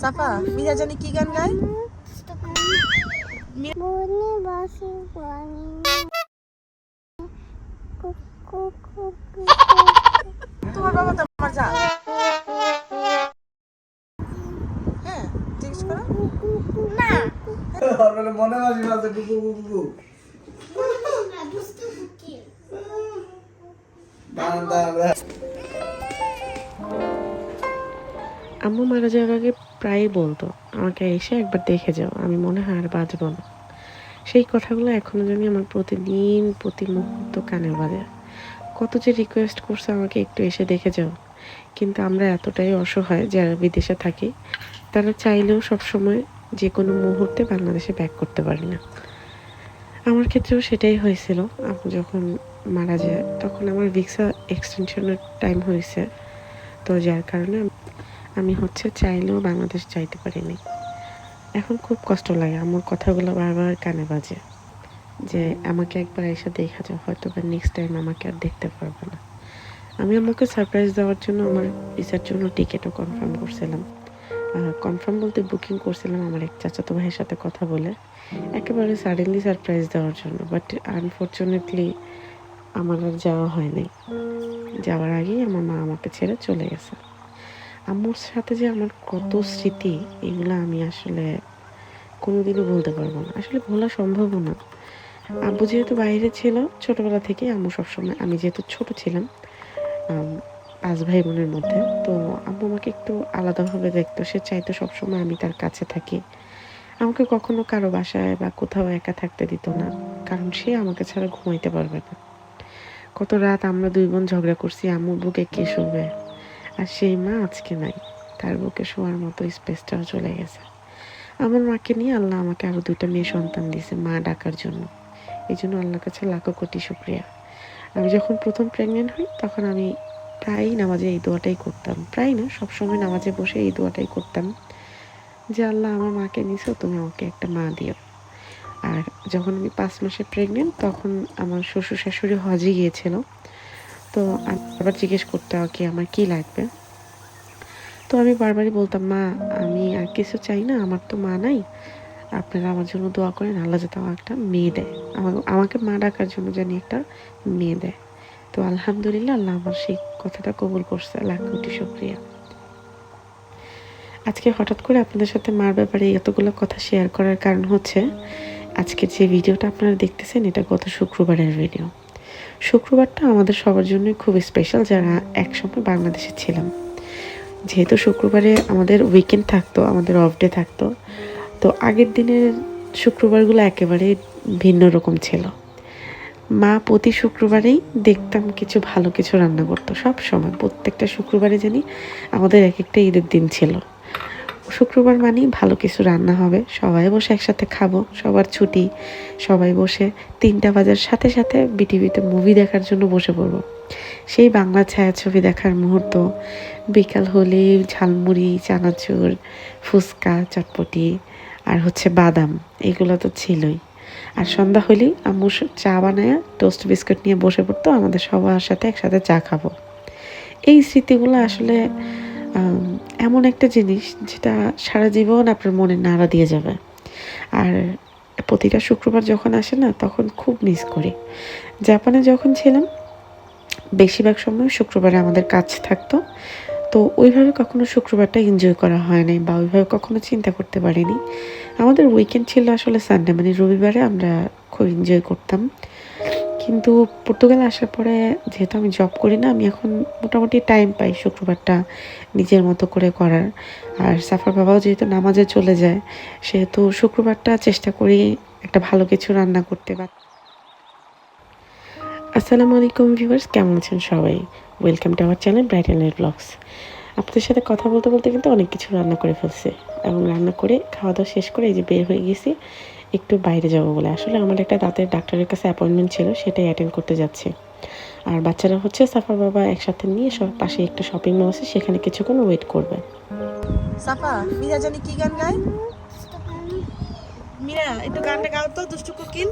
সাফা মিরা জানি কি গান গায়? বনে বাসে পানি কুকু কুকু তোমার বাবা তো আমার যা হ্যাঁ জিজ্ঞেস করো। না মানে মনে কুকু কুকু আম্মু মারা যাওয়ার আগে প্রায়ই বলতো, আমাকে এসে একবার দেখে যাও, আমি মনে হয় আর বাঁচবো না। সেই কথাগুলো এখনও জানি আমার প্রতিদিন প্রতি মুহূর্ত কানে বাজে। কত যে রিকোয়েস্ট করছে আমাকে একটু এসে দেখে যাও। কিন্তু আমরা এতটাই অসহায় যারা বিদেশে থাকি, তারা চাইলেও সবসময় যে কোনো মুহূর্তে বাংলাদেশে ব্যাক করতে পারি না। আমার ক্ষেত্রেও সেটাই হয়েছিল। যখন মারা যায় তখন আমার ভিসা এক্সটেনশনের টাইম হয়েছে। তো যার কারণে আমি হচ্ছে চাইলেও বাংলাদেশ যাইতে পারিনি। এখন খুব কষ্ট লাগে, আমার কথাগুলো বারবার কানে বাজে। যে আমাকে একবার এসে দেখা যাও হয়তো বা নেক্সট টাইম আমাকে আর দেখতে পারবে না। আমি আমাকে সারপ্রাইজ দেওয়ার জন্য আমার ভিসার জন্য টিকিটও কনফার্ম করছিলাম। কনফার্ম বলতে বুকিং করছিলাম আমার এক চাচাতো ভাইয়ের সাথে কথা বলে। একেবারে সাডেনলি সারপ্রাইজ দেওয়ার জন্য বাট আনফর্চুনেটলি আমার আর যাওয়া হয়নি। যাওয়ার আগেই আমার মা আমাকে ছেড়ে চলে গেছে। আম্মুর সাথে যে আমার কত স্মৃতি, এগুলো আমি আসলে কোনোদিনও বলতে পারব না। আসলে ভোলা সম্ভবও না। আব্বু যেহেতু বাইরে ছিল, ছোটবেলা থেকে আম্মু সবসময়, আমি যেহেতু ছোট ছিলাম পাঁচ ভাই বোনের মধ্যে, তো আম্মু আমাকে একটু আলাদাভাবে দেখতো। সে চাইতো সবসময় আমি তার কাছে থাকি। আমাকে কখনো কারও বাসায় বা কোথাও একা থাকতে দিত না, কারণ সে আমাকে ছাড়া ঘুমাইতে পারবে না। কত রাত আমরা দুই বোন ঝগড়া করছি, আম্মুর বুকে কে শোবে সেই মা আজকে নাই। তার বুকে শোয়ার মতো স্পেসটাও চলে গেছে। আমার মাকে নিয়ে আল্লাহ আমাকে আরও দুইটা মেয়ে সন্তান দিয়েছে মা ডাকার জন্য। এই জন্য আল্লাহর কাছে লাখো কোটি শুক্রিয়া। আমি যখন প্রথম প্রেগনেন্ট হই, তখন আমি প্রায়ই নামাজে এই দোয়াটাই করতাম। প্রায় না, সবসময় নামাজে বসে এই দোয়াটাই করতাম যে, আল্লাহ আমার মাকে নিছো, তুমি আমাকে একটা মা দিও। আর যখন আমি পাঁচ মাসে প্রেগনেন্ট তখন আমার শ্বশুর শাশুড়ি হজে গিয়েছিল। তো আবার জিজ্ঞেস করতে কি, আমার কি লাগবে? তো আমি বারবারই বলতাম, মা, আমি আর কিছু চাই না, আমার তো মা নাই। আপনারা আমার জন্য দোয়া করেন, আল্লাহ যাতে আমার একটা মেয়ে দেয়। আমাকে আমাকে মা ডাকার জন্য জানি একটা মেয়ে দেয়। তো আলহামদুলিল্লাহ আল্লাহ আমার সেই কথাটা কবুল করছে। লাখ কোটি শুক্রিয়া। আজকে হঠাৎ করে আপনাদের সাথে মার ব্যাপারে এতগুলো কথা শেয়ার করার কারণ হচ্ছে, আজকে যে ভিডিওটা আপনারা দেখতেছেন, এটা গত শুক্রবারের ভিডিও। শুক্রবারটা আমাদের সবার জন্যই খুব স্পেশাল যারা একসময় বাংলাদেশে ছিলাম। যেহেতু শুক্রবারে আমাদের উইকেন্ড থাকতো, আমাদের অফ ডে থাকতো, তো আগের দিনের শুক্রবারগুলো একেবারে ভিন্ন রকম ছিল। মা প্রতি শুক্রবারেই দেখতাম কিছু ভালো কিছু রান্না করতো, সব সময়। প্রত্যেকটা শুক্রবারে জানি আমাদের এক একটা ঈদের দিন ছিল। শুক্রবার মানেই ভালো কিছু রান্না হবে। সবাই বসে একসাথে খাব, সবার ছুটি। সবাই বসে তিনটা বাজার সাথে সাথে বিটিভিতে মুভি দেখার জন্য বসে পড়ব। সেই বাংলা ছায়াছবি দেখার মুহূর্ত। বিকাল হলে ঝালমুড়ি, চানাচুর, ফুচকা, চটপটি আর হচ্ছে বাদাম, এগুলো তো ছিলই। আর সন্ধ্যা হলেই আম্মু চা বানায় টোস্ট বিস্কুট নিয়ে বসে পড়তো, আমাদের সবার সাথে একসাথে চা খাব। এই স্মৃতিগুলো আসলে এমন একটা জিনিস যেটা সারা জীবন আপনার মনে নাড়া দিয়ে যাবে। আর প্রতিটা শুক্রবার যখন আসে না, তখন খুব মিস করি। জাপানে যখন ছিলাম, বেশিরভাগ সময় শুক্রবারে আমাদের কাজ থাকতো। তো ওইভাবে কখনো শুক্রবারটা এনজয় করা হয় নাই বা ওইভাবে কখনো চিন্তা করতে পারিনি। আমাদের উইকেন্ড ছিল আসলে সানডে মানে রবিবারে আমরা খুব এনজয় করতাম। কিন্তু পর্তুগালে আসার পরে যেহেতু আমি জব করি না, আমি এখন মোটামুটি টাইম পাই শুক্রবারটা নিজের মতো করে করার। আর সাফার বাবাও যেহেতু নামাজে চলে যায়, সেহেতু শুক্রবারটা চেষ্টা করি একটা ভালো কিছু রান্না করতে বা আসসালামু আলাইকুম ভিউয়ার্স কেমন আছেন সবাই? Welcome to our channel bright and blogs আপনাদের সাথে কথা বলতে বলতে কিন্তু অনেক কিছু রান্না করে ফেলছে। এবং রান্না করে, খাওয়া দাওয়া শেষ করে এই যে বের হয়ে গেছি। একটু বাইরে যাব বলে। আসলে আমার একটা দাঁতের ডাক্তারের কাছে অ্যাপয়েন্টমেন্ট ছিল সেটাই অ্যাটেন্ড করতে যাচ্ছে। আর বাচ্চারা হচ্ছে সাফার বাবা একসাথে নিয়ে সব পাশে একটা শপিং মল আছে সেখানে কিছুক্ষণ ওয়েট করবে। সাফা মিরা জানি কি গান গায়? মিরা একটু গানটা গাও তো দুষ্টু কুকিল।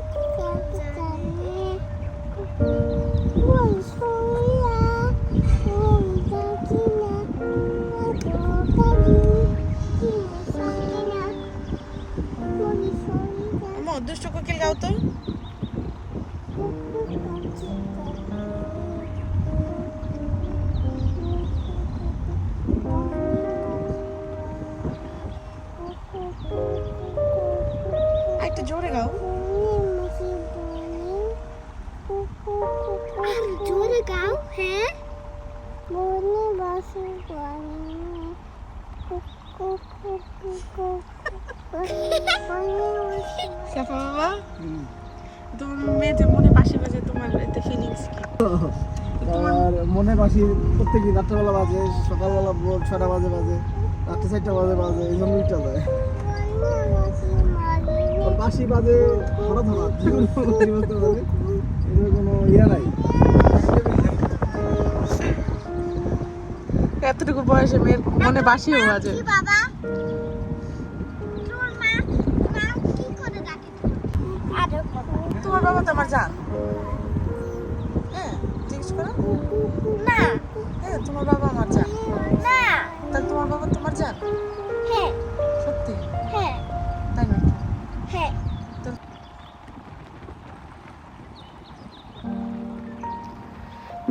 সাফা বাবা তোমার মেয়ে যে মনে বাসি বাজে তোমার এতে ফিলিংস কি? আর মনে বাসি প্রত্যেকদিন রাত্রেবেলা বাজে সকালবেলা ভোর ছটা বাজে বাজে রাত্রে চারটা বাজে বাজে এই জন্য উঠতে যায় বাসি বাজে হঠাৎ হঠাৎ পরিবর্তন হবে কোনো ইয়ে নাই। এতটুকু বয়সে মেয়ের মনে বাসি হওয়া যায় তোমার বাবা তো আমার জান। হ্যাঁ জিজ্ঞেস করো। না। হ্যাঁ তোমার বাবা আমার জান। না। তাহলে তোমার বাবা তোমার জান?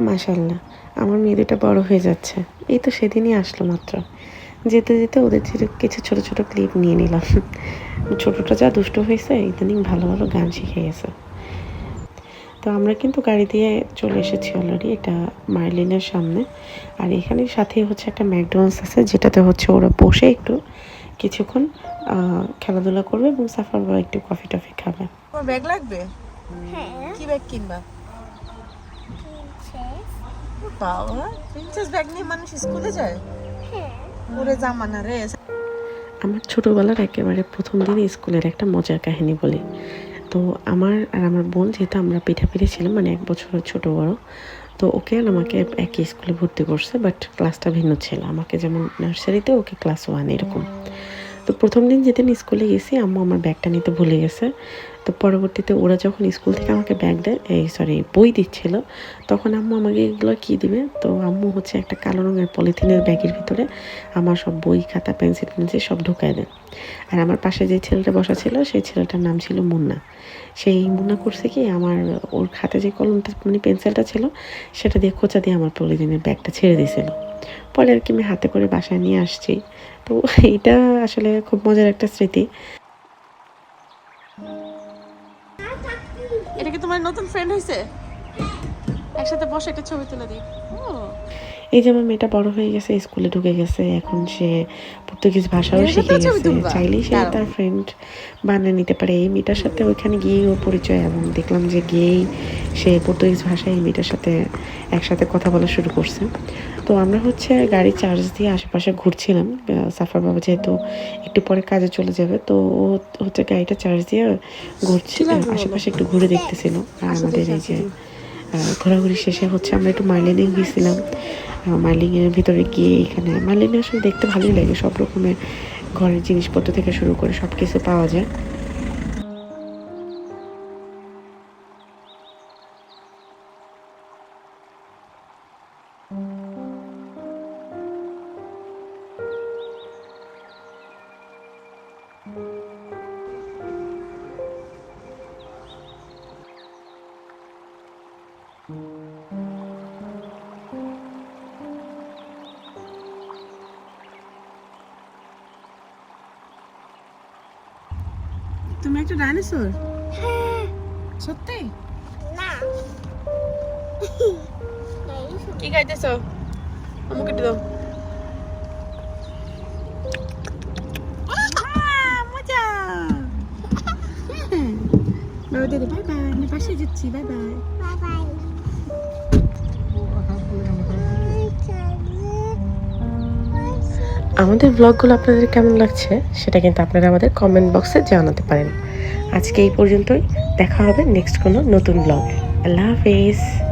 মাশাল্লাহ আমার মেয়ে দুটা বড় হয়ে যাচ্ছে। এই তো সেদিনই আসলো মাত্র। যেতে যেতে ওদের থেকে কিছু ছোট ছোট ক্লিপ নিয়ে নিলাম। ছোটটা যা দুষ্ট হয়েছে ইদানিং ভালো ভালো গান শিখে গেছে। তো আমরা কিন্তু গাড়ি দিয়ে চলে এসেছি অলরেডি এটা মার্লিনের সামনে। আর এখানে সাথে হচ্ছে একটা ম্যাকডোনাল্ডস আছে যেটাতে হচ্ছে ওরা বসে একটু কিছুক্ষণ খেলাধুলা করবে এবং সাফার বা একটু কফি টফি খাবে ব্যাগ লাগবে? হ্যাঁ। কি ব্যাগ কিনবা? বাবা প্রিন্সেস ব্যাগ নিয়ে মানুষ স্কুলে যায়? রে। আমার ছোটোবেলার একেবারে প্রথম দিন স্কুলের একটা মজার কাহিনী বলি। তো আমার আর আমার বোন যেহেতু আমরা পিঠাপিঠি ছিলাম মানে এক বছর ছোট বড়, তো ওকে আর আমাকে একই স্কুলে ভর্তি করছে বাট ক্লাসটা ভিন্ন ছিল। আমাকে যেমন নার্সারিতে ওকে ক্লাস ওয়ান এরকম। তো প্রথম দিন যেদিন স্কুলে গেছি, আম্মু আমার ব্যাগটা নিতে ভুলে গেছে। তো পরবর্তীতে ওরা যখন স্কুল থেকে আমাকে ব্যাগ দেয়, এই সরি বই দিচ্ছিল, তখন আম্মু আমাকে এগুলো কী দিবে? তো আম্মু হচ্ছে একটা কালো রঙের পলিথিনের ব্যাগের ভিতরে আমার সব বই, খাতা, পেন্সিল পেন্সিল সব ঢুকায় দেয়। আর আমার পাশে যে ছেলেটা বসা ছিল, সেই ছেলেটার নাম ছিল মুন্না। সেই মুন্না করছে কি, আমার ওর খাতে যে কলমটা মানে পেন্সিলটা ছিল, সেটা দিয়ে খোঁচা দিয়ে আমার পলিথিনের ব্যাগটা ছেড়ে দিয়েছিল। পরে আর কি আমি হাতে করে বাসায় নিয়ে আসছি। তো এইটা আসলে খুব মজার একটা স্মৃতি। এটা কি তোমার নতুন ফ্রেন্ড হয়েছে একসাথে বসে একটা ছবি তুলে দিই। এই যে আমার মেয়েটা বড় হয়ে গেছে স্কুলে ঢুকে গেছে এখন সে পর্তুগিজ ভাষাও শিখে গেছে। চাইলেই সে তার ফ্রেন্ড বানিয়ে নিতে পারে। এই মেয়েটার সাথে ওইখানে গিয়েই ওর পরিচয় এবং দেখলাম যে গিয়েই সে পর্তুগিজ ভাষায় এই মেয়েটার সাথে একসাথে কথা বলা শুরু করছে। তো আমরা হচ্ছে গাড়ি চার্জ দিয়ে আশেপাশে ঘুরছিলাম। সাফার বাবা যেহেতু একটু পরে কাজে চলে যাবে তো ও হচ্ছে গাড়িটা চার্জ দিয়ে ঘুরছিল আশেপাশে একটু ঘুরে দেখতেছিল। আর আমাদের এই যে ঘোরাঘুরি শেষে হচ্ছে আমরা একটু মার্লিনে গিয়েছিলাম। মার্লিংয়ের ভিতরে গিয়ে এখানে মার্লিনে আসলে দেখতে ভালোই লাগে সব রকমের ঘরের জিনিসপত্র থেকে শুরু করে সব কিছু পাওয়া যায়। একটা ডাইনোসর সত্যি? না। কি খাইতেছো? আমাকে একটু দাও। বাবা দিদি বাই বাই আমি পাশে যাচ্ছি বাই বাই বাই বাই আমাদের ব্লগগুলো আপনাদের কেমন লাগছে সেটা কিন্তু আপনারা আমাদের কমেন্ট বক্সে জানাতে পারেন। আজকে এই পর্যন্তই। দেখা হবে নেক্সট কোনো নতুন ব্লগ আল্লাহ হাফিজ।